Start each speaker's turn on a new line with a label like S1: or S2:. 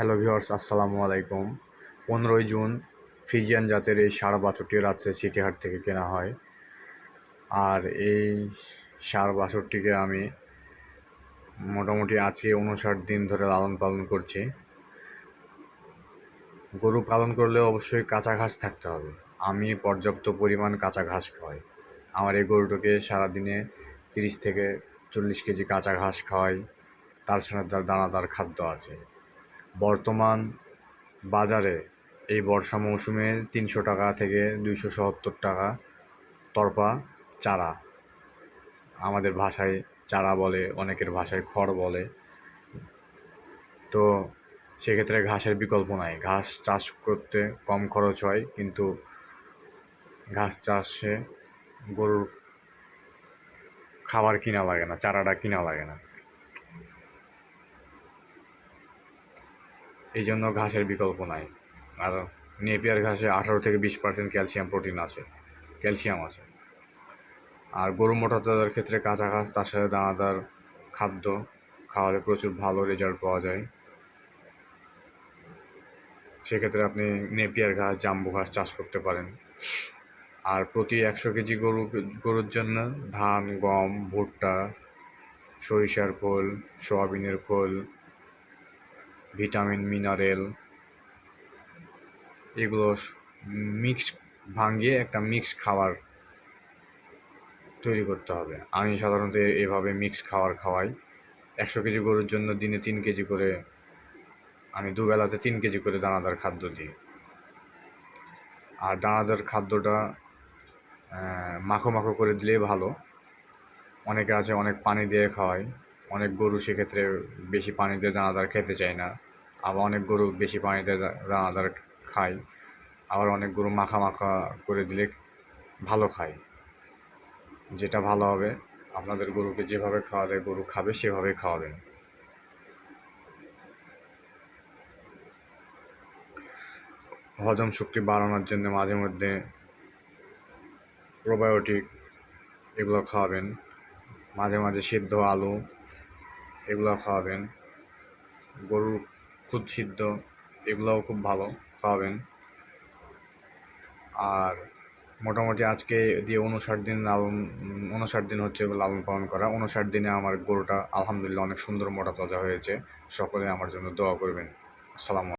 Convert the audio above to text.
S1: Hello আসসালামু আলাইকুম। পনেরোই জুন, ফিজিয়ান জাতের এই সার বাছুরটি রাজশাহী সিটিহাট থেকে কেনা হয়। আর এই সার বাছুরটিকে আমি মোটামুটি আজকে উনষাট দিন ধরে লালন পালন করছি। গরু পালন করলে অবশ্যই কাঁচা ঘাস থাকতে হবে। আমি পর্যাপ্ত পরিমাণ কাঁচা ঘাস খাওয়াই। আমার এই গরুটাকে সারাদিনে তিরিশ থেকে চল্লিশ কেজি কাঁচা ঘাস খাওয়াই। তার সাথে তার দানাদার খাদ্য আছে। বর্তমান বাজারে এই বর্ষা মৌসুমে তিনশো টাকা থেকে দুইশো সত্তর টাকা তরপা চারা। আমাদের ভাষায় চারা বলে, অনেকের ভাষায় খড় বলে। তো সেক্ষেত্রে ঘাসের বিকল্প নাই। ঘাস চাষ করতে কম খরচ হয়, কিন্তু ঘাস চাষে গরুর খাবার কিনা লাগে না, চারাটা কিনা লাগে না। এই জন্য ঘাসের বিকল্প নাই। আর নেপিয়ার ঘাসে আঠারো থেকে বিশ পার্সেন্ট ক্যালসিয়াম প্রোটিন আছে, ক্যালসিয়াম আছে। আর গরু মোটা ক্ষেত্রে কাঁচা ঘাস, তার সাথে দানাদার খাদ্য খাওয়ালে প্রচুর ভালো রেজাল্ট পাওয়া যায়। সেক্ষেত্রে আপনি নেপিয়ার ঘাস, জাম্বু ঘাস চাষ করতে পারেন। আর প্রতি একশো কেজি গরু, গরুর জন্য ধান, গম, ভুট্টা, সরিষার খোল, সোয়াবিনের খোল ভিটামিন, মিনারেল, এগুলো মিক্স ভাঙিয়ে একটা মিক্স খাবার তৈরি করতে হবে। আমি সাধারণত এভাবে মিক্স খাবার খাওয়াই। একশো কেজি গরুর জন্য দিনে তিন কেজি করে, আমি দুবেলাতে তিন কেজি করে দানাদার খাদ্য দিই। আর দানাদার খাদ্যটা মাখো মাখো করে দিলেই ভালো। অনেকে আছে, অনেক পানি দিয়ে খাওয়ায়। অনেক গরু সেক্ষেত্রে বেশি পানি দিয়ে দানাদার খেতে চায় না। আবার অনেক গরু বেশি পানি দিয়ে দানাদার খায়। আবার অনেক গরু মাখা মাখা করে দিলে ভালো খায়। যেটা ভালো হবে, আপনাদের গরুকে যেভাবে খাওয়ালে গরু খাবে সেভাবে খাওয়াবেন। হজম শক্তি বাড়ানোর জন্য মাঝে মধ্যে প্রোবায়োটিক এগুলো খাওয়াবেন। মাঝে মাঝে সিদ্ধ আলু এগুলো খাওয়াবেন। গরুর খুদ সিদ্ধ, এগুলোও খুব ভালো খাওয়াবেন। আর মোটামুটি আজকে দিয়ে উনষাট দিন লালন উনষাট দিন হচ্ছে লালন পালন করা। উনষাট দিনে আমার গরুটা আলহামদুলিল্লাহ অনেক সুন্দর মোটা তাজা হয়েছে। সকলে আমার জন্য দোয়া করবেন। আসসালামু